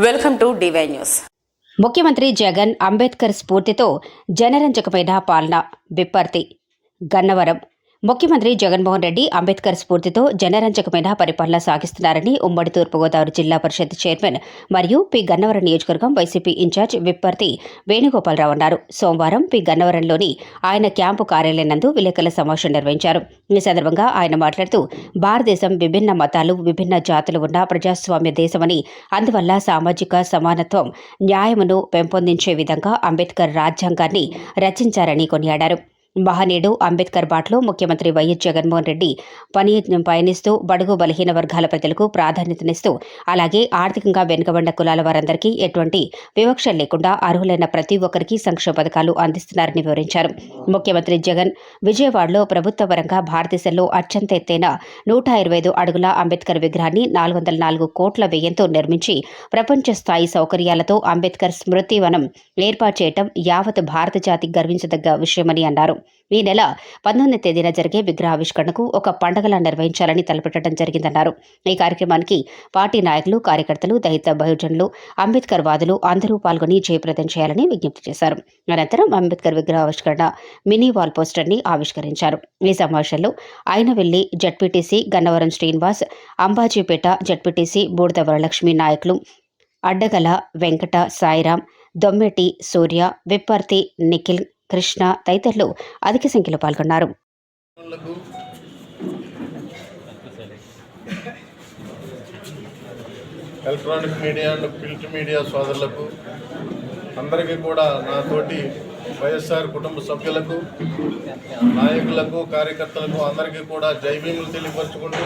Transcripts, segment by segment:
Welcome to DY news. ముఖ్యమంత్రి జగన్ అంబేద్కర్ స్ఫూర్తితో జనరంజకమైన పాలన విప్పర్తి. గన్నవరం ముఖ్యమంత్రి జగన్మోహన్ రెడ్డి అంబేద్కర్ స్ఫూర్తితో జనరంజకమైన పరిపాలన సాగిస్తున్నారని ఉమ్మడి తూర్పుగోదావరి జిల్లా పరిషత్ చైర్మన్ మరియు పి గన్నవరం నియోజకవర్గం వైసీపీ ఇన్ఛార్జ్ విప్పర్తి వేణుగోపాలరావు అన్నారు. సోమవారం పి గన్నవరంలోని ఆయన క్యాంపు కార్యాలయం నందు విలేకరుల సమావేశం నిర్వహించారు. ఈ సందర్భంగా ఆయన మాట్లాడుతూ భారతదేశం విభిన్న మతాలు విభిన్న జాతులు ఉన్న ప్రజాస్వామ్య దేశమని అందువల్ల సామాజిక సమానత్వం న్యాయమును పెంపొందించే విధంగా అంబేద్కర్ రాజ్యాంగాన్ని రచించారని కొనియాడారు. మహనీయుడు అంబేద్కర్ బాటలో ముఖ్యమంత్రి వైఎస్ జగన్మోహన్ రెడ్డి పని పయనిస్తూ బడుగు బలహీన వర్గాల ప్రజలకు ప్రాధాన్యతనిస్తూ అలాగే ఆర్థికంగా వెనుకబడిన కులాల వారందరికీ ఎటువంటి వివక్ష లేకుండా అర్హులైన ప్రతి ఒక్కరికి సంక్షేమ పథకాలు అందిస్తున్నారని వివరించారు. ముఖ్యమంత్రి జగన్ విజయవాడలో ప్రభుత్వ పరంగా భారతదేశంలో అత్యంత ఎత్తైన నూట ఇరవై ఐదు అడుగుల అంబేద్కర్ విగ్రహాన్ని నాలుగు వందల నాలుగు కోట్ల వ్యయంతో నిర్మించి ప్రపంచ స్థాయి సౌకర్యాలతో అంబేద్కర్ స్మృతి వనం ఏర్పాటు చేయటం యావత్ భారత జాతి గర్వించదగ్గ విషయమని అన్నారు. ఈ నెల పంతొమ్మిది తేదీన జరిగే విగ్రహావిష్కరణకు ఒక పండగలా నిర్వహించాలని తలపెట్టడం జరిగిందన్నారు. ఈ కార్యక్రమానికి పార్టీ నాయకులు కార్యకర్తలు దళిత బహుజనులు అంబేద్కర్ వాదులు అందరూ పాల్గొని జయప్రదం చేయాలని విజ్ఞప్తి చేశారు. అనంతరం అంబేద్కర్ విగ్రహావిష్కరణ మినీ వాల్ పోస్టర్ని ఆవిష్కరించారు. ఈ సమావేశంలో ఆయన వెళ్ళి జడ్పీటీసీ గన్నవరం శ్రీనివాస్ అంబాజీపేట జడ్పీటీసీ బూడిద వరలక్ష్మి నాయకులు అడ్డగల వెంకట సాయిరాం దొమ్మెటి సూర్య విప్పర్తి నిఖిల్ కృష్ణ తదితరులు అధిక సంఖ్యలో పాల్గొన్నారు. Electronic media and print media సోదరులకు అందరికీ కూడా నాతోటి వైఎస్ఆర్ కుటుంబ సభ్యులకు నాయకులకు కార్యకర్తలకు అందరికీ కూడా జై భీములు తెలియపరుచుకుంటూ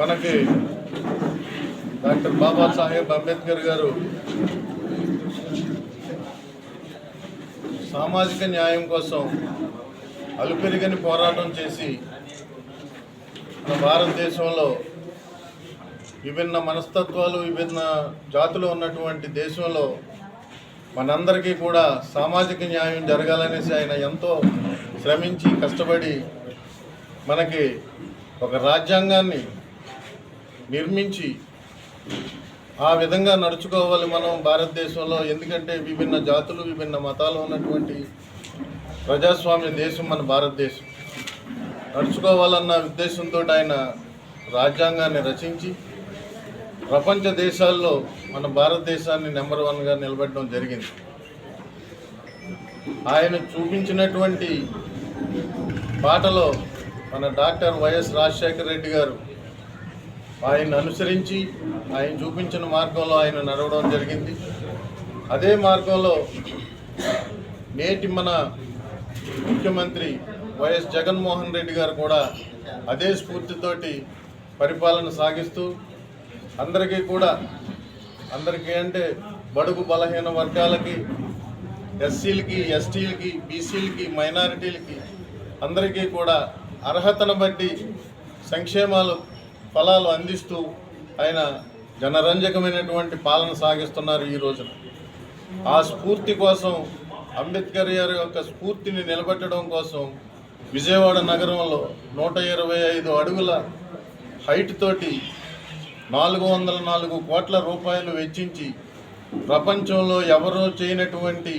మనకి డాక్టర్ బాబాసాహెబ్ అంబేద్కర్ గారు సామాజిక న్యాయం కోసం అలుపెరిగని పోరాటం చేసి మన భారతదేశంలో విభిన్న మనస్తత్వాలు విభిన్న జాతులు ఉన్నటువంటి దేశంలో మనందరికీ కూడా సామాజిక న్యాయం జరగాలనేసి ఆయన ఎంతో శ్రమించి కష్టపడి మనకి ఒక రాజ్యాంగాన్ని నిర్మించి ఆ విధంగా నడుచుకోవాలి మనం భారతదేశంలో. ఎందుకంటే విభిన్న జాతులు విభిన్న మతాలు ఉన్నటువంటి ప్రజాస్వామ్య దేశం మన భారతదేశం. నడుచుకోవాలన్న ఉద్దేశంతో ఆయన రాజ్యాంగాన్ని రచించి ప్రపంచ దేశాల్లో మన భారతదేశాన్ని నెంబర్ వన్గా నిలబెట్టడం జరిగింది. ఆయన చూపించినటువంటి పాటలో మన డాక్టర్ వైఎస్ రాజశేఖర రెడ్డి గారు ఆయన అనుసరించి ఆయన చూపించిన మార్గంలో ఆయన నడవడం జరిగింది. అదే మార్గంలో నేటి మన ముఖ్యమంత్రి వైఎస్ జగన్మోహన్ రెడ్డి గారు కూడా అదే స్ఫూర్తితోటి పరిపాలన సాగిస్తూ అందరికీ కూడా అందరికీ అంటే బడుగు బలహీన వర్గాలకి ఎస్సీలకి ఎస్టీలకి బీసీలకి మైనారిటీలకి అందరికీ కూడా అర్హతను బట్టి సంక్షేమాలు ఫలాలు అందిస్తూ ఆయన జనరంజకమైనటువంటి పాలన సాగిస్తున్నారు ఈ రోజున. ఆ స్ఫూర్తి కోసం అంబేద్కర్ గారి యొక్క స్ఫూర్తిని నిలబెట్టడం కోసం విజయవాడ నగరంలో నూట ఇరవై ఐదు అడుగుల హైట్ తోటి నాలుగు వందల నాలుగు కోట్ల రూపాయలు వెచ్చించి ప్రపంచంలో ఎవరో చేయనటువంటి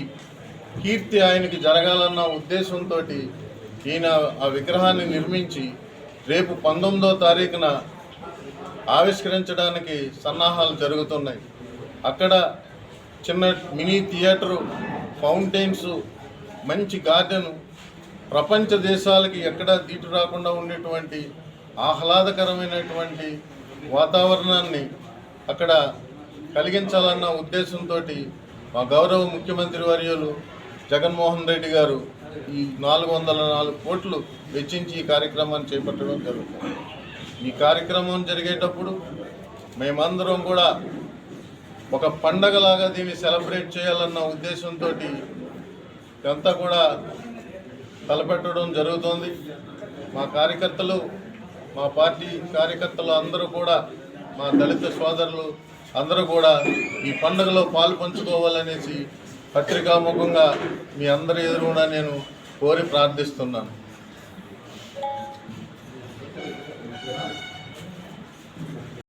కీర్తి ఆయనకి జరగాలన్న ఉద్దేశంతో ఈయన ఆ విగ్రహాన్ని నిర్మించి రేపు పంతొమ్మిదో తారీఖున ఆవిష్కరించడానికి సన్నాహాలు జరుగుతున్నాయి. అక్కడ చిన్న మినీ థియేటరు ఫౌంటైన్స్ మంచి గార్డెను ప్రపంచ దేశాలకి ఎక్కడా దీటు రాకుండా ఉండేటువంటి ఆహ్లాదకరమైనటువంటి వాతావరణాన్ని అక్కడ కలిగించాలన్న ఉద్దేశంతో మా గౌరవ ముఖ్యమంత్రి వర్యులు జగన్మోహన్ రెడ్డి గారు ఈ నాలుగు వందల నాలుగు కోట్లు వెచ్చించి ఈ కార్యక్రమాన్ని చేపట్టడం జరుగుతుంది. ఈ కార్యక్రమం జరిగేటప్పుడు మేమందరం కూడా ఒక పండగలాగా దీన్ని సెలబ్రేట్ చేయాలన్న ఉద్దేశంతో ఇదంతా కూడా తలపెట్టడం జరుగుతుంది. మా కార్యకర్తలు మా పార్టీ కార్యకర్తలు అందరూ కూడా మా దళిత సోదరులు అందరూ కూడా ఈ పండుగలో పాలు పంచుకోవాలనేసి పత్రికాముఖంగా మీ అందరి ఎదురుగా నేను కోరి ప్రార్థిస్తున్నాను.